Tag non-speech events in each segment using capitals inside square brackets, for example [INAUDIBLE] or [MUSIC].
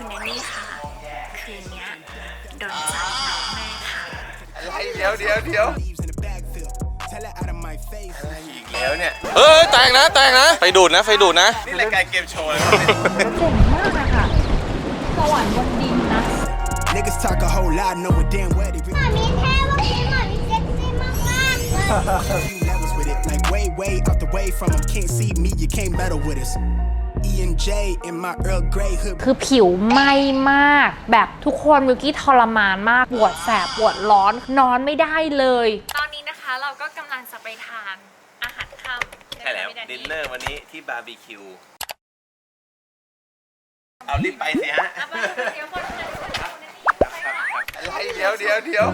คุณแนนนี่ค่ะคืนเนี้ยโดนใจน้องแม่ค่ะ อะไรเดี๋ยวเดี๋ยวเดี๋ยว Leaves in the backfield. Tell her out of my face. อะไรอีกแล้วเนี่ย เฮ้ยแตกนะแตกนะไฟดูดนะไฟดูดนะ นี่รายการเกมโชว์เลยเจ๋งมากอะค่ะ สวรรค์บนดินนะ Niggas talk a whole lot, know it damn well they really มีเท่ว่าพี่หมอมีเซ็กซี่มากมากๆเลย few levels with it. Like way, way out the way from them. Can't see me, you can't meddle with us. E and J in my Earl Grey hood. คือผิวไหม้มาก แบบทุกคนมิวกี้ทรมานมาก ปวดแสบ ปวดร้อน นอนไม่ได้เลย ตอนนี้นะคะเราก็กำลังจะไปทานอาหารค่ำใช่แล้วดินเนอร์วันนี้ที่บาร์บีคิว เอารีบไปสิฮะเอาไปเดี๋ยวคนเดี๋ยวคนเดี๋ยว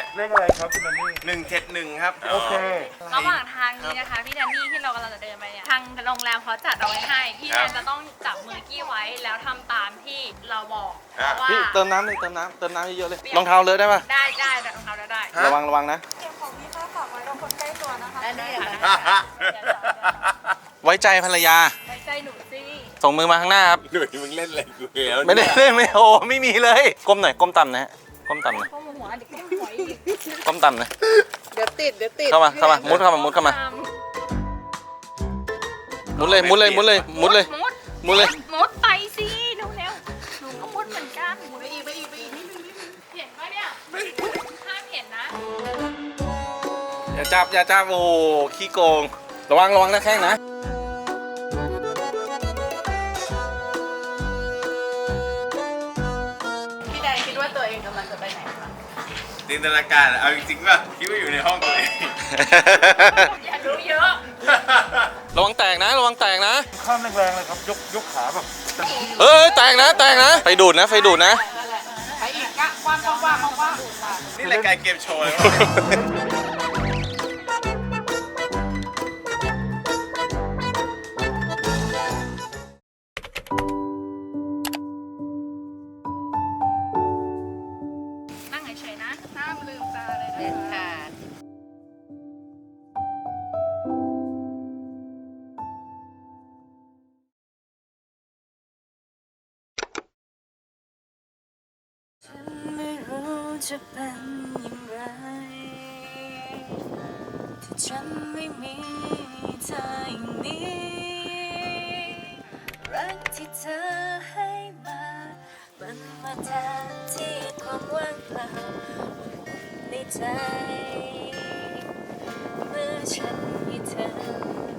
เนี่ยเลขอะไรครับคุณนันนี่หนึ่งเจ็ดหนึ่งครับโอเคระหว่างทางนี้นะคะพี่แดนนี่ที่เรากำลังจะเดินไปเนี่ยทางโรงแรมเขาจัดเอาไว้ให้พี่แดนจะต้องจับมือกี้ไว้แล้วทำตามที่เราบอกเพราะว่าพี่เติมน้ำเลยเติมน้ำเติมน้ำเยอะๆเลยรองเท้าเลอะได้ปะได้ได้แต่ของเขาได้ระวังระวังนะได้ได้ค่ะไว้ใจภรรยา ไว้ใจหนูสิส่งมือมาข้างหน้าครับ หนุ่ยมึงเล่นอะไรกูแล้วไม่ได้เล่นไม่โอ้ไม่มีเลยก้มหน่อยก้มต่ำนะฮะก้มต่ำหนะข้อมือ หัวเด็กไม่หัวอีกก้มต่ำนะเดี๋ยวติดเดี๋ยวติดเข้ามาเข้ามามุดเข้ามามุดเข้ามา มุดเลยมุดเลยมุดเลยมุดเลยมุดมุดเลยมุดไปสิเร็วเร็วหนูก็มุดเหมือนกันมุดไปอีกไปอีกไปอีกนิดนึงนิดนึงเห็นปะเนี่ยห้ามเห็นนะอย่าจับอย่าจับโอ้โหขี้โกง ระวังระวังนะแข้งนะ จินตนาการอะเอาจริงๆป่ะคิดว่าอยู่ในห้องตัวเองอย่ารู้เยอะระวังแตกนะ ระวังแตกนะ ข้ามแรงๆเลยครับ ยกยกขาแบบเต็มที่เฮ้ยแตกนะ แตกนะไฟดูดนะไฟดูดนะไปอีกกะกว้างกว้างกว้างกว้างค่ะนี่รายการเกมโชว์เลย อย่างไรที่ฉันไม่มีเธออย่างนี้ รักที่เธอให้มา มันมาแทนที่ความว่างเปล่าในใจ เมื่อฉันมีเธอ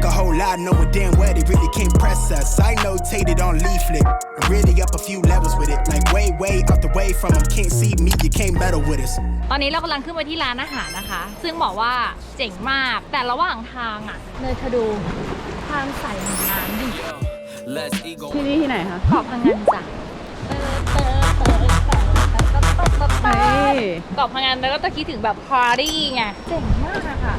talk a whole lot, knowing damn well they really can't press us. I notated on leaflet, I'm really up a few levels with it. Like way, way out the way from them. Can't see me, you can't battle with us. ตอนนี้เรากำลังขึ้นไปที่ร้านอาหารนะคะ ซึ่งบอกว่าเจ๋งมาก แต่ระหว่างทางอะเนยเธอดูทางใสของน้ำดิ Let's ego. ที่นี่ที่ไหนคะขอบพังงานจ้ะเกาะพังงานแล้วก็จะคิดถึงแบบพารี่ไง เจ๋งมากอะค่ะ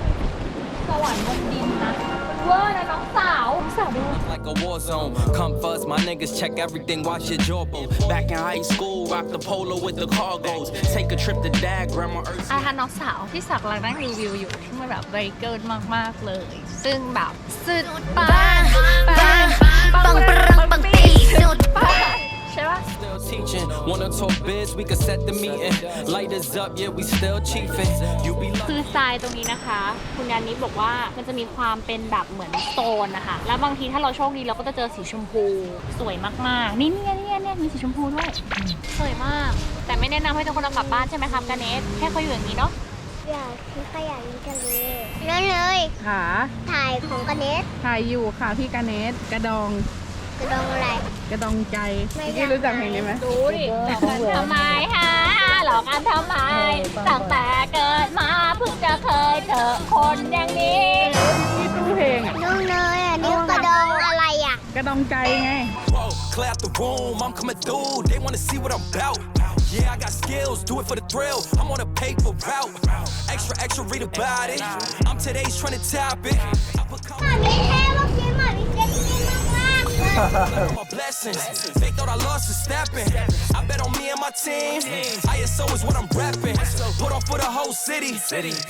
สวรรค์บนดินนะ เวอร์นะน้องสาวน้องสาวดู like a war zone. Come first, my niggas check everything, watch your jawbone. Back in high school, rock the polo with the cargos. Take a trip to dad, grandma Earth. อาทานน้องสาวที่สักกำลังนั่งรีวิวอยู่ที่มันแบบเบเกิลมาก ๆ เลย ซึ่งแบบสุดปังปังปังปังปังปังปี biz, we could set the meeting. Lighters up, yeah, we still chiefing. You be คือทรายตรงนี้นะคะ คุณยานิดบอกว่ามันจะมีความเป็นแบบเหมือนสโตนนะคะแล้วบางทีถ้าเราโชคดีเราก็จะเจอสีชมพูสวยมากๆ นี่เนี่ยเนี่ยเนี่ยมีสีชมพูด้วยสวยมาก แต่ไม่แนะนำให้ทุกคนเอากลับบ้านใช่ไหมครับกาเนสแค่เขาอยู่อย่างนี้เนาะอยากทิ้งขยะนี้กันเลยนั่นเลยขาถ่ายของกระเนสถ่ายอยู่ค่ะพี่กาเนสกระดอง กระดองอะไรกระดองใจไม่พี่รู้จักเพลงนี้ไหมดูดิหลอกกันทำไมฮะหลอกกันทำไมตั้งแต่เกิดมาเพิ่งจะเคยเจอคนอย่างนี้พี่ตู้เพลงอะน้องเนยอะนิ้วกระดองอะไรอะ กระดองใจไง Whoa, clear out the room, I'm coming through. They wanna see what I'm about. Yeah, I got skills, do it for the thrill. I'm on a paper route. Extra, extra, read about it. I'm today's trending topic. I put หม [LAUGHS] My blessings. They thought I lost for stepping. I bet on me and my team. ISO is what I'm rapping. Put on for the whole city.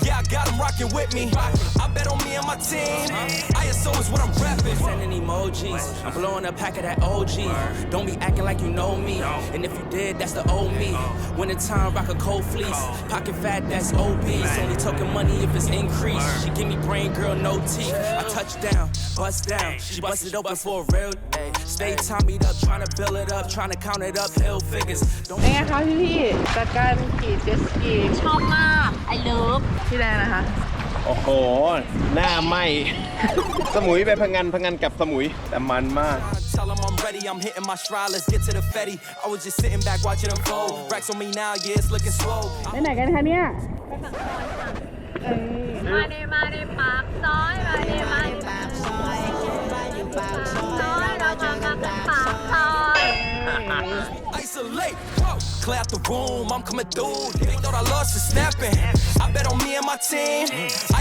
Yeah, I got them rocking with me. I bet on me and my team. ISO is what I'm rapping. Sending emojis. I'm blowing a pack of that OG. Don't be acting like you know me. And if you did, that's the old me. When the time rock a cold fleece. Pocket fat, that's obese. Only talking money if it's increased. She give me brain, girl, no teeth. I touch down, bust down. She busted open for a real. Day. Stay tied up, trying to build it up, trying to count it up, hill figures. Don't เป็นไงคะพี่พี่ๆจากการขี่เจ็ตสกีชอบมาก ไอเลิฟพี่แดนนะคะ โอ้โห หน้าไหม สมุยไปพังงานพังงานกับสมุย แต่มันมาก Tell them I'm ready, I'm hitting my stride, let's get to the fetty. I was just sitting back watching them fold. Racks on me now, yeah, it's looking slow. ไปไหนกันคะเนี่ยมาในมาในปากซอย มาในมาในปากซอยปาก ซอยเรามามากันปากซอย Isolate, whoa. Clear out the room, I'm coming through. They thought I lost for stepping. I bet on me and my team.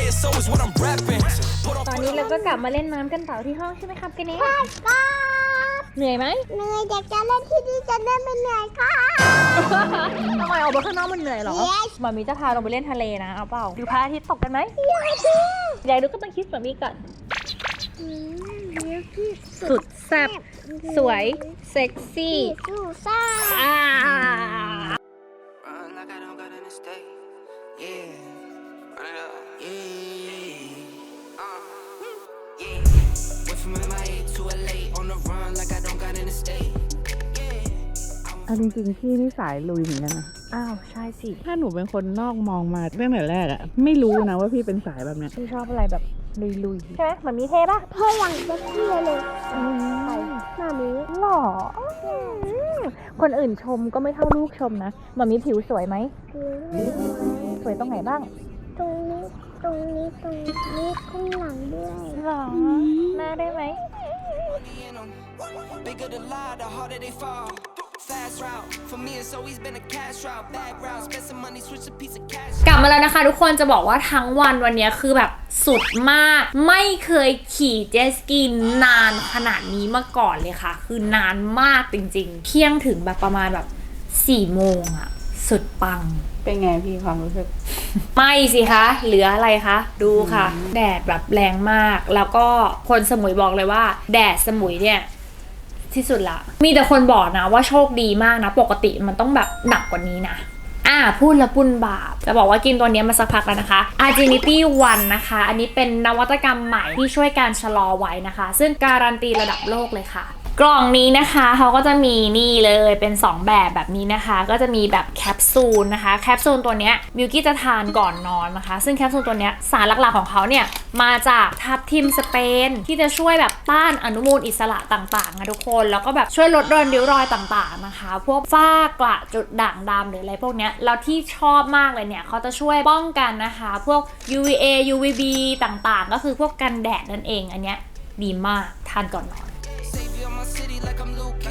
ISO is what I'm repping. Put on ตอนนี้เราก็กลับมาเล่นน้ำกันต่อที่ห้องใช่ไหมครับกันเนสครับเหนื่อยไหม เหนื่อยอยากจะเล่นที่นี่จะได้ไม่เหนื่อยค่ะ ทำไมออกมาข้างนอกมันเหนื่อยเหรอ Yes มามีจะพาเราไปเล่นทะเลนะ เอาเปล่า ดูพระอาทิตย์ตกกันไหมอยากดูก็ต้องคิดแบบนี้ก่อนอืมเดี๋ยวพี่ สุดแซ่บสวย เซ็กซี่พี่สู้ซ่าอ่า Run like I don't got in the state. Yeah. Run it up. Yeah. Uh. Yeah. Went from MIA to LA on the run like I don't got in the state. เอาจริงๆพี่นี่สายลุยเหมือนกันนะ อ้าวใช่สิถ้าหนูเป็นคนนอกมองมาตั้งแต่แรกอะไม่รู้นะว่าพี่เป็นสายแบบเนี้ยพี่ชอบอะไรแบบลุยๆใช่ไหมมันมีเท่ปะเท่อย่างเซ็กซี่เลยหมามีหล่ออืมคนอื่นชมก็ไม่เท่าลูกชมนะมันมีผิวสวยไหมสวยตรงไหนบ้าง ตรงนี้ตรงนี้ตรงนี้ข้างหลังด้วยหรอหน้าได้ไหม in 'em. Bigger the lie, the harder they fall. Fast route, for me it's always been a cash route. Bad route, spend some money, switch a piece of cash. กลับมาแล้วนะคะทุกคนจะบอกว่าทั้งวันวันนี้คือแบบสุดมาก ไม่เคยขี่เจตสกีนานขนาดนี้มาก่อนเลยค่ะ คือนานมากจริงๆ เที่ยงถึงแบบประมาณแบบ4ี่โมงอะสุดปัง เป็นไงพี่ความรู้สึก ไม่สิคะ เหลืออะไรคะ ดูค่ะ แดดแบบแรงมาก แล้วก็คนสมุยบอกเลยว่า แดดสมุยเนี่ย ที่สุดละ มีแต่คนบอกนะว่าโชคดีมากนะ ปกติมันต้องแบบหนักกว่านี้นะอ่าพูดแล้วปุ่นบาป จะบอกว่ากินตัวนี้มาสักพักแล้วนะคะ Agility One นะคะ อันนี้เป็นนวัตกรรมใหม่ที่ช่วยการชะลอไว้นะคะ ซึ่งการันตีระดับโลกเลยค่ะ กล่องนี้นะคะเขาก็จะมีนี่เลยเป็น 2 แบบแบบนี้นะคะ ก็จะมีแบบแคปซูลนะคะแคปซูลตัวนี้มิวกี้จะทานก่อนนอนนะคะ ซึ่งแคปซูลตัวนี้สารหลักๆของเขาเนี่ยมาจากทับทิมสเปน ที่จะช่วยแบบต้านอนุมูลอิสระต่างๆนะทุกคน แล้วก็แบบช่วยลดรอยริ้วรอยต่างๆนะคะ พวกฝ้ากระจุดด่างดำหรืออะไรพวกนี้แล้วที่ชอบมากเลยเนี่ยเขาจะช่วยป้องกันนะคะ พวก UVA UVB ต่างๆ ก็คือพวกกันแดดนั่นเองอันเนี้ยดีมากทานก่อนนอน my city like I'm Luke.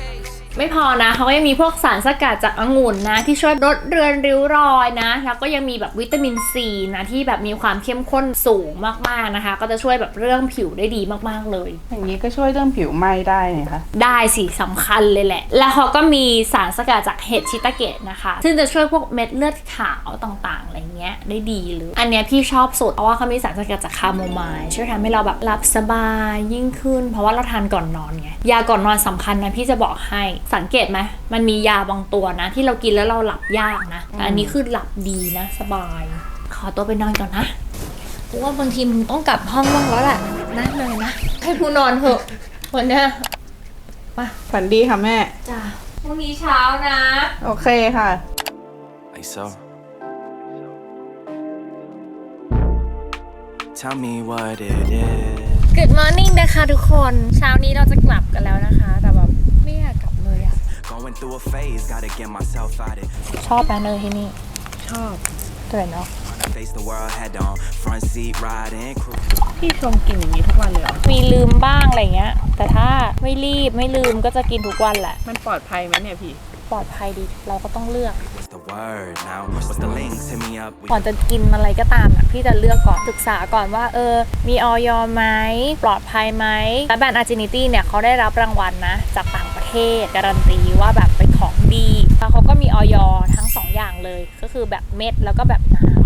ไม่พอนะเขาก็ยังมีพวกสารสกัดจากองุ่นนะ ที่ช่วยลดเรือนริ้วรอยนะแล้วก็ยังมีแบบวิตามินซีนะที่แบบมีความเข้มข้นสูงมากๆนะคะ ก็จะช่วยแบบเรื่องผิวได้ดีมากๆเลย อย่างนี้ก็ช่วยเรื่องผิวไหม้ได้ไงคะได้สิสำคัญเลยแหละ แล้วเขาก็มีสารสกัดจากเห็ดชิตาเกะนะคะ ซึ่งจะช่วยพวกเม็ดเลือดขาวต่างๆอะไรเงี้ยได้ดีเลยอันเนี้ยพี่ชอบสุดเพราะว่าเขามีสารสกัดจากคาโมไมล์ช่วยทำให้เราแบบหลับสบายยิ่งขึ้น เพราะว่าเราทานก่อนนอนไงยาก่อนนอนสำคัญนะพี่จะบอกให้สังเกตไหมมันมียาบางตัวนะ ที่เรากินแล้วเราหลับยากนะแต่อันนี้คือหลับดีนะ สบาย ขอตัวไปนอนก่อนนะเพราะว่าบางทีมึงต้องกลับห้องบ้างแล้วแหละนะเลยนะให้กูนอนเถอะวันเนี้ยฝันดีค่ะแม่ จ้าพรุ่งนี้เช้านะ โอเคค่ะ Like so. Tell me what it is. Good morning นะคะทุกคน เช้านี้เราจะกลับกันแล้วนะคะ แต่แบบ through a phase, gotta get myself out it. ชอบนะเนยที่นี่ชอบ เตื่นเนาะ Face the world head on, front seat riding, cruise. พี่ชมกินอย่างนี้ทุกวันเลยเหรอ มีลืมบ้างอะไรเงี้ย แต่ถ้าไม่รีบไม่ลืมก็จะกินทุกวันแหละ มันปลอดภัยไหมเนี่ยพี่ ปลอดภัยดี เราก็ต้องเลือก What's the word now? What's the links? Hit me up. We ก่อนจะกินอะไรก็ตามอะพี่จะเลือกก่อนศึกษาก่อนว่า เออ มีออยไหมปลอดภัยไหมและแบรนด์อาร์จินิตี้เนี่ยเขาได้รับรางวัลนะ จากต่างประ เทศ การันตีว่าแบบเป็นของดีแล้วเขาก็มีออยทั้งสองอย่างเลย ก็คือแบบเม็ดแล้วก็แบบน้ำ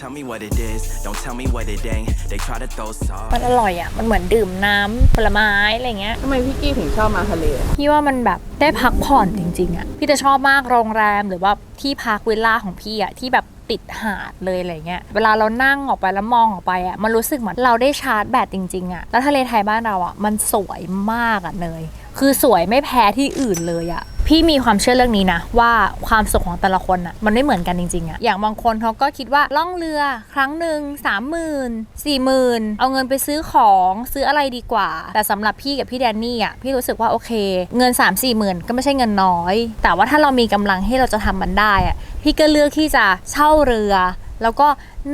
Tell me what it is, don't tell me what it ain't. They try to throw sauce. มันอร่อยอะ มันเหมือนดื่มน้ำผลไม้อะไรเงี้ย ทำไมพี่กี้ถึงชอบมาทะเลอะพี่ว่ามันแบบได้พักผ่อนจริงๆอะ่ะ พี่จะชอบมากโรงแรมหรือว่า ที่พักวิลล่าของพี่อะที่แบบติดหาดเลยอะไรเงี้ย เวลาเรานั่งออกไปแล้วมองออกไปอะมันรู้สึกเหมือนเราได้ชาร์จแบตจริงๆอะแล้วทะเลไทยบ้านเราอะมันสวยมากอะ่ะเนย คือสวยไม่แพ้ที่อื่นเลยอะ พี่มีความเชื่อเรื่องนี้นะ ว่าความสุขของแต่ละคนอะมันไม่เหมือนกันจริงๆอะอย่างบางคนเขาก็คิดว่าล่องเรือครั้งหนึ่งสามหมื่นสี่หมื่นเอาเงินไปซื้อของซื้ออะไรดีกว่า แต่สำหรับพี่กับพี่แดนนี่อะพี่รู้สึกว่าโอเค เงิน3 4มสี่หมื่นก็ไม่ใช่เงินน้อย แต่ว่าถ้าเรามีกำลังให้เราจะทำมันได้อะพี่ก็เลือกที่จะเช่าเรือ แล้วก็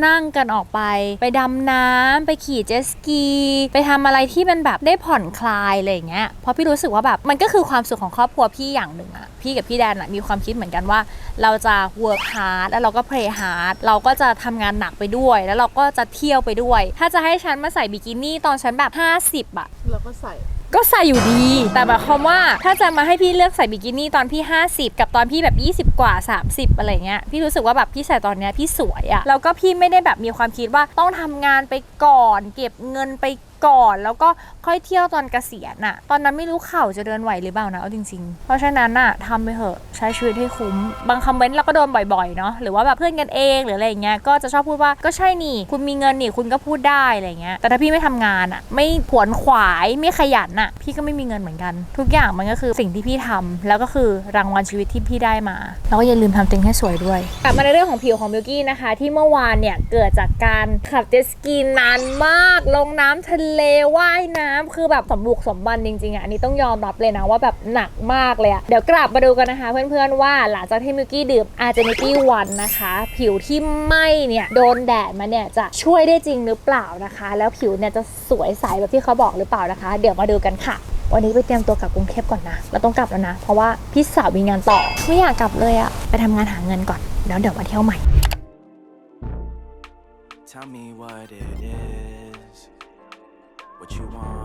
นั่งกันออกไป ไปดำน้ำไปขี่เจ็ตสกี ไปทำอะไรที่มันแบบได้ผ่อนคลายอะไรอย่างเงี้ยเพราะพี่รู้สึกว่าแบบมันก็คือความสุขของครอบครัวพี่อย่างหนึ่งอะพี่กับพี่แดนอะมีความคิดเหมือนกันว่า เราจะ work hard แล้วเราก็ play hard เราก็จะทำงานหนักไปด้วย แล้วเราก็จะเที่ยวไปด้วย ถ้าจะให้ฉันมาใส่บิกินี่ตอนฉันแบบ 50อะเราก็ใส่ ก็ใส่อยู่ดี แต่หมายความว่าถ้าจะมาให้พี่เลือกใส่บิกินี่ตอนพี่ 50 กับตอนพี่แบบ 20 กว่า 30 อะไรเงี้ยพี่รู้สึกว่าแบบพี่ใส่ตอนเนี้ยพี่สวยอะแล้วก็พี่ไม่ได้แบบมีความคิดว่าต้องทำงานไปก่อน เก็บเงินไป ก่อนแล้วก็ค่อยเที่ยวตอนเกษียณอะตอนนั้นไม่รู้เข่าจะเดินไหวหรือเปล่านะเอาจริงๆ เพราะฉะนั้นอะทำไปเถอะใช้ชีวิตให้คุ้ม บางคอมเมนต์เราก็โดนบ่อยๆเนาะหรือว่าแบบเพื่อนกันเองหรืออะไรอย่างเงี้ยก็จะชอบพูดว่าก็ใช่นี่ คุณมีเงินนี่คุณก็พูดได้อะไรเงี้ยแต่ถ้าพี่ไม่ทำงานอะไม่ขวนขวายไม่ขยันอะพี่ก็ไม่มีเงินเหมือนกัน ทุกอย่างมันก็คือสิ่งที่พี่ทำแล้วก็คือรางวัลชีวิตที่พี่ได้มาแล้วก็อย่าลืมทำตัวเองให้สวยด้วยกลับมาในเรื่องของผิวของมิวกี้นะคะ ที่เมื่อวานเนี่ยเกิดจากการขับเจสกีนานมาก ลงน้ำทะเลลว่ายน้ำคือแบบสมบุกสมบันจริงๆอะอันนี้ต้องยอมรับเลยนะว่าแบบหนักมากเลยอะเดี๋ยวกลับมาดูกันนะคะ เพื่อนๆว่าหลังจากที่มิวกี้ดื่ม a r g e n i t y One นนะคะ ผิวที่ไหมเนี่ยโดนแดดมาเนี่ยจะช่วยได้จริงหรือเปล่านะคะ แล้วผิวเนี่ยจะสวยใสแบบที่เขาบอกหรือเปล่านะคะ เดี๋ยวมาดูกันค่ะวันนี้ไปเตรียมตัวกลับกรุงเทพก่อนนะ เราต้องกลับแล้วนะ เพราะว่าพี่สาวมีงานต่อ ไม่อยากกลับเลยอะไปทำงานหาเงินก่อน แล้วเดี๋ยวมาเที่ยวใหม่ What you want.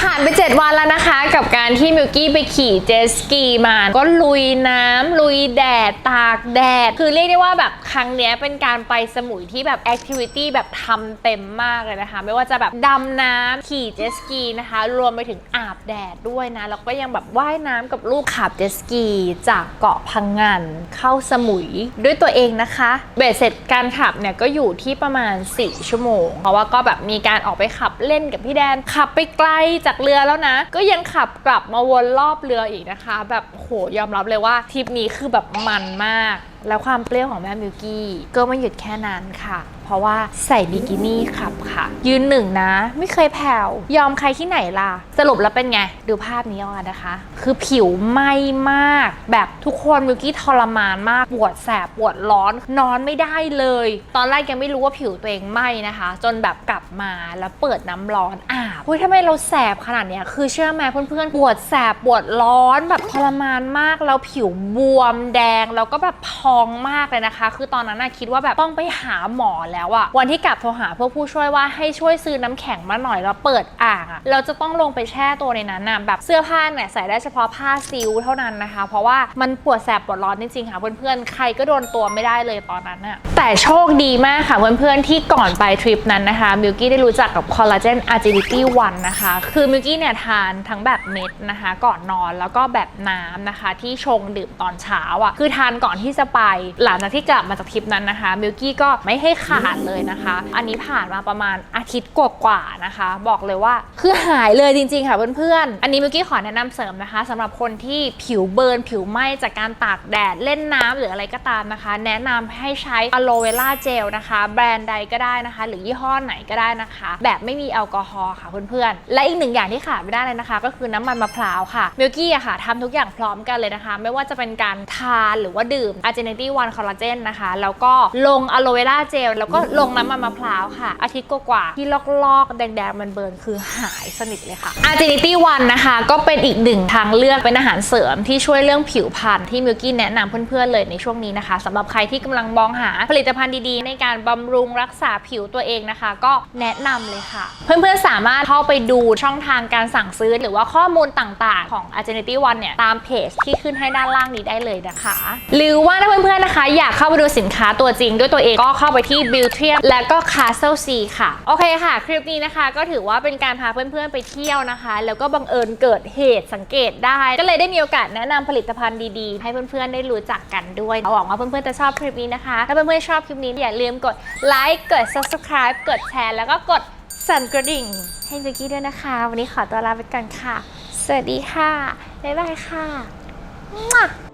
ผ่านไป 7 วันแล้วนะคะ กับการที่มิวกี้ไปขี่เจสกีมา ก็ลุยน้ำลุยแดด ตากแดด คือเรียกได้ว่าแบบครั้งนี้เป็นการไปสมุยที่แบบแอคทิวิตี้แบบทำเต็มมากเลยนะคะ ไม่ว่าจะแบบดำน้ำขี่เจสกีนะคะ รวมไปถึงอาบแดดด้วยนะ แล้วก็ยังแบบว่ายน้ำกับลูกขับเจสกี จากเกาะพังงานเข้าสมุยด้วยตัวเองนะคะ เบสเสร็จการขับเนี่ยก็อยู่ที่ประมาณ 4 ชั่วโมง เพราะว่าก็แบบมีการออกไปขับเล่นกับพี่แดนขับไปไกลจากเรือแล้วนะ ก็ยังขับกลับมาวนรอบเรืออีกนะคะ แบบโหยอมรับเลยว่าทริปนี้คือแบบมันมาก แล้วความเปรี้ยวของแม่มิวกี้ก็ไม่หยุดแค่นั้นค่ะ เพราะว่าใส่บิกินี่ขับค่ะ ยืนหนึ่งนะ ไม่เคยแผ่วยอมใครที่ไหนล่ะ สรุปแล้วเป็นไง ดูภาพนี้เอาอะนะคะ คือผิวไหม้มาก แบบทุกคนมิวกี้ทรมานมาก ปวดแสบปวดร้อน นอนไม่ได้เลย ตอนแรกยังไม่รู้ว่าผิวตัวเองไหม้นะคะ จนแบบกลับมาแล้วเปิดน้ำร้อนอาบเฮ้ยทำไมเราแสบขนาดเนี้ยคือเชื่อไหมเพื่อนๆปวดแสบปวดร้อนแบบทรมานมากแล้วผิวบวมแดงแล้วก็แบบพองมากเลยนะคะ คือตอนนั้นน่ะคิดว่าแบบต้องไปหาหมอแล้วแล้วอะวันที่กลับโทรหาพวกผู้ช่วยว่าให้ช่วยซื้อน้ำแข็งมาหน่อยแล้วเปิดอ่างอะเราจะต้องลงไปแช่ตัวในนั้นอะแบบเสื้อผ้าเนี่ยใส่ได้เฉพาะผ้าซิลเท่านั้นนะคะ เพราะว่ามันปวดแสบปวดร้อนจริงๆค่ะเพื่อนๆใครก็โดนตัวไม่ได้เลยตอนนั้นอะแต่โชคดีมากค่ะเพื่อนๆที่ก่อนไปทริปนั้นนะคะมิลกี้ได้รู้จักกับคอลลาเจน Agility One นะคะ คือมิลกี้เนี่ยทานทั้งแบบเม็ดนะคะ ก่อนนอนแล้วก็แบบน้ำนะคะ ที่ชงดื่มตอนเช้าอะคือทานก่อนที่จะไป หลังจากที่กลับมาจากทริปนั้นนะคะมิลกี้ก็ไม่ให้ขาดเลยนะคะ อันนี้ผ่านมาประมาณอาทิตย์กว่าๆนะคะ บอกเลยว่าคือหายเลยจริงๆค่ะเพื่อนๆ อันนี้มิลกี้ขอแนะนำเสริมนะคะสำหรับคนที่ผิวเบิร์น ผิวไหม้จากการตากแดดเล่นน้ำหรืออะไรก็ตามนะคะ แนะนำให้ใช้อะโลเวล่าเจลนะคะ แบรนด์ใดก็ได้นะคะ หรือยี่ห้อไหนก็ได้นะคะ แบบไม่มีแอลกอฮอล์ค่ะเพื่อนๆ และอีกหนึ่งอย่างที่ขาดไม่ได้เลยนะคะ ก็คือน้ำมันมะพร้าวค่ะมิลกี้อะค่ะทำทุกอย่างพร้อมกันเลยนะคะ ไม่ว่าจะเป็นการทานหรือว่าดื่ม a g e n i t y One Collagen นะคะแล้วก็ลงอะโลเวล่าเจลแล้วก็ลงน้ำมันมะพร้าวค่ะ อาทิตย์กว่าๆที่ลอกๆ แดงๆ มันเบิร์นคือหายสนิทเลยค่ะ a g e n i t y One นะคะ ก็เป็นอีกหนึ่งทางเลือกเป็นอาหารเสริมที่ช่วยเรื่องผิวพรรณที่มิลกี้แนะนำเพื่อนๆเลยในช่วงนี้นะคะสำหรับใครที่กำลังมองหาผลิตภัณฑ์ดีๆ ในการบำรุงรักษาผิวตัวเองนะคะ ก็แนะนำเลยค่ะ เพื่อนๆสามารถเข้าไปดูช่องทางการสั่งซื้อ หรือว่าข้อมูลต่างๆ ของ a g e n i t y One เนี่ยตามเพจที่ขึ้นให้ด้านล่างนี้ได้เลยนะคะ หรือว่าถ้าเพื่อนๆนะคะ อยากเข้าไปดูสินค้าตัวจริงด้วยตัวเองก็เข้าไปที่ b e a u t i u m และก็ Castle C ค่ะ โอเคค่ะ คลิปนี้นะคะ ก็ถือว่าเป็นการพาเพื่อนๆไปเที่ยวนะคะ แล้วก็บังเอิญเกิดเหตุสังเกตได้ ก็เลยได้มีโอกาสแนะนำผลิตภัณฑ์ดีๆ ให้เพื่อนๆได้รู้จักกันด้วยหวังว่าเพื่อนๆจะชอบคลิปนี้นะคะ ถ้าเพื่อนๆชอบคลิปนี้อย่าลืมกดไลค์กด subscribe กดแชร์แล้วก็กดสั่นกระดิ่งให้วิกกี้ด้วยนะคะ วันนี้ขอตัวลาไปก่อนค่ะ สวัสดีค่ะ บ๊ายบายค่ะ